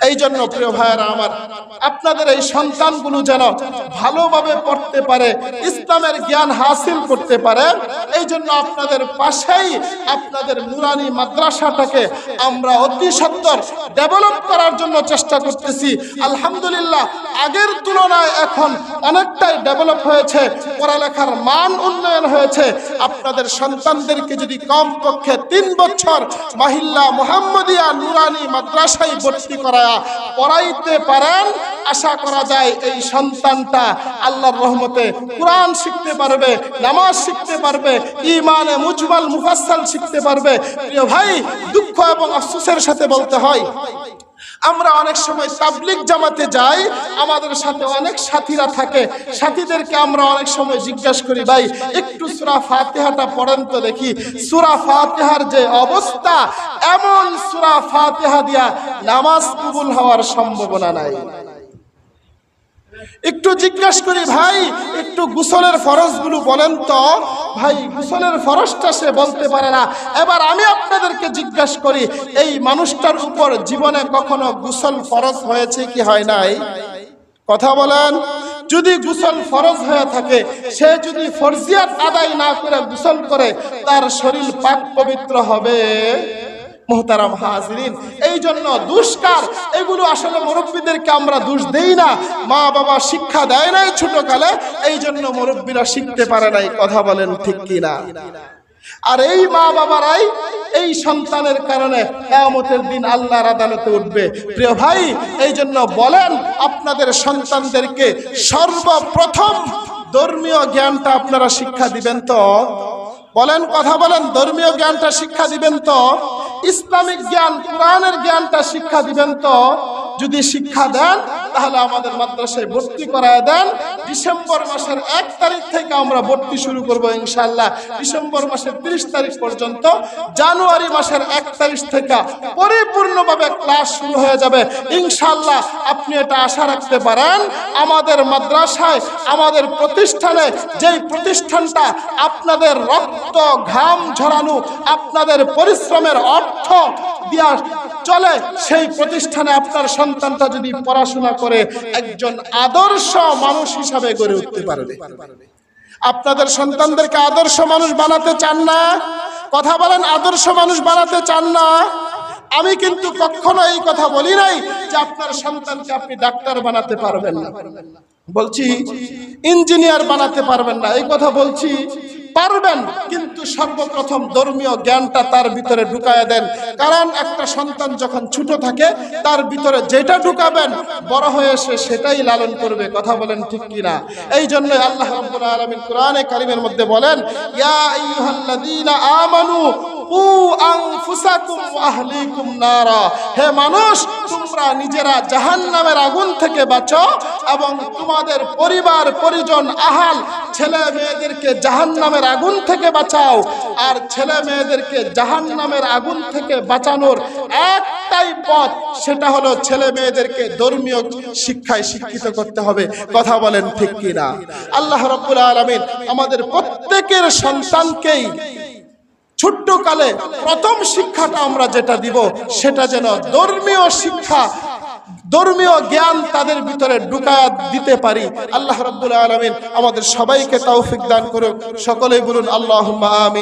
এই জন্য প্রিয় ভাইয়েরা আমার, আপনাদের এই সন্তানগুলো যেন ভালোভাবে পড়তে পারে, ইসলামের জ্ঞান হাসিল করতে পারে এই জন্য আপনাদের পাশেই আপনাদের নুরানি মাদ্রাসাটাকে আমরা অতি সত্তর ডেভেলপ করার জন্য চেষ্টা করতেছি। আলহামদুলিল্লাহ, আগের তুলনায় এখন অনেকটাই ডেভেলপ হয়েছে, পড়ালেখার মান উন্নয়ন হয়েছে। আপনাদের সন্তানদেরকে যদি কমপক্ষে তিন বছর মাহিল্লা মোহাম্মদিয়া নুরানি মাদ্রাসায় ভর্তি করা পড়াইতে পারেন আশা করা যায় এই সন্তানটা আল্লাহর রহমতে কোরআন শিখতে পারবে, নামাজ শিখতে পারবে ইমানে মুজমাল, মুফাসসাল শিখতে পারবে। প্রিয় ভাই, দুঃখ এবং আফসোসের সাথে বলতে হয়, আমরা অনেক সময় তাবলিক জামাতে যাই, আমাদের সাথে অনেক সাথীরা থাকে। সাথীদেরকে আমরা অনেক সময় জিজ্ঞাসা করি, ভাই, একটু সুরা ফাতেহাটা পড়েন তো দেখি। সুরা ফাতেহার যে অবস্থা, এমন সুরা ফাতেহা দিয়া নামাজ কবুল হওয়ার সম্ভাবনা নাই। একটু জিজ্ঞাসা করি, ভাই, একটু গুসলের ফরজগুলো বলেন তো। ভাই, গুসলের ফরজটা সে বলতে পারে না। এবার আমি আপনাদেরকে জিজ্ঞাসা করি, এই মানুষটার উপর জীবনে কখনো গুসল ফরজ হয়েছে কি হয় নাই? কথা বলেন, যদি গুসল ফরজ হয়ে থাকে, সে যদি ফরজিয়াত আদায় না করে গুসল করে, তার শরীর পাক পবিত্র হবে। মোহতারাম হাজরিন। এই জন্য দুষ্কার, এগুলো আসলে মুরব্বীদেরকে আমরা দোষ দেই না। মা বাবা শিক্ষা দেয় নাই ছোটকালে এই জন্য মুরব্বীরা শিখতে পারে নাই, কথা বলেন ঠিক কিনা? আর এই মা বাবারাই এই সন্তানের কারণে কেয়ামতের দিন আল্লাহর আদালতে উঠবে। প্রিয় ভাই এই জন্য বলেন, আপনাদের সন্তানদেরকে সর্বপ্রথম ধর্মীয় জ্ঞানটা আপনারা শিক্ষা দিবেন তো? বলেন, কথা বলেন, ধর্মীয় জ্ঞানটা শিক্ষা দিবেন তো? ইসলামিক জ্ঞান কোরআনের জ্ঞানটা শিক্ষা দিবেন তো? যদি শিক্ষা দেন তাহলে আমাদের মাদ্রাসায় ভর্তি করায় দেন। ডিসেম্বর মাসের এক তারিখ থেকে আমরা ভর্তি শুরু করব ইনশাল্লাহ ডিসেম্বর মাসের তিরিশ তারিখ পর্যন্ত জানুয়ারি মাসের এক তারিখ থেকে পরিপূর্ণভাবে ক্লাস শুরু হয়ে যাবে। ইনশাল্লাহ আপনি এটা আশা রাখতে পারেন, আমাদের মাদ্রাসায়, আমাদের প্রতিষ্ঠানে যেই প্রতিষ্ঠানটা আপনাদের রক্ত, ঘাম ঝরানো, আপনাদের পরিশ্রমের অর্থ দিয়া চলে, সেই প্রতিষ্ঠানে আপনার সন্তানটা যদি পড়াশোনা করে একজন আদর্শ মানুষ হিসাবে গড়ে উঠতে পারবে আপনাদের সন্তানদেরকে আদর্শ মানুষ বানাতে চান না? কথা বলেন, আদর্শ মানুষ বানাতে চান না? আমি কিন্তু কখনো এই কথা বলি নাই যে আপনার সন্তানকে আপনি ডাক্তার বানাতে পারবেন না। বলছি, ইঞ্জিনিয়ার বানাতে পারবেন না। এই কথা বলছি পারবেন, কিন্তু সর্বপ্রথম ধর্মীয় জ্ঞানটা তার ভিতরে ঢুকায় দেন। কারণ একটা সন্তান যখন ছোট থাকে, তার ভিতরে যেটা ঢুকাবেন, বড় হয়ে এসে সেটাই লালন করবে। কথা বলেন ঠিক কিনা? এই জন্য আল্লাহ আলমিন কোরআনে কারিমের মধ্যে বলেন, ইয়া আমানু আনফুসাকুম আহলিকুম নারা। হে মানুষ, তোমরা নিজেরা জাহান্নামের আগুন থেকে বাঁচো এবং তোমাদের পরিবার, পরিজন, আহাল, ছেলে মেয়েদেরকে জাহান্নামের আগুন থেকে বাঁচাও। আর ছেলে মেয়েদেরকে জাহান্নামের আগুন থেকে বাঁচানোর একটাই পথ, সেটা হলো ছেলে মেয়েদেরকে ধর্মীয় শিক্ষায় শিক্ষিত করতে হবে। কথা বলেন ঠিক কিনা? আল্লাহ রাব্বুল আলামিন আমাদের প্রত্যেকের সন্তানকেই ছোট্ট কালে প্রথম শিক্ষাটা আমরা যেটা দিব, সেটা যেন ধর্মীয় শিক্ষা, ধর্মীয় জ্ঞান তাদের ভিতরে ঢুকায়া দিতে পারি। আল্লাহ রব্দুল আলমিন আমাদের সবাইকে তৌফিক দান করুক। সকলেই বলুন আল্লাহ আমিন।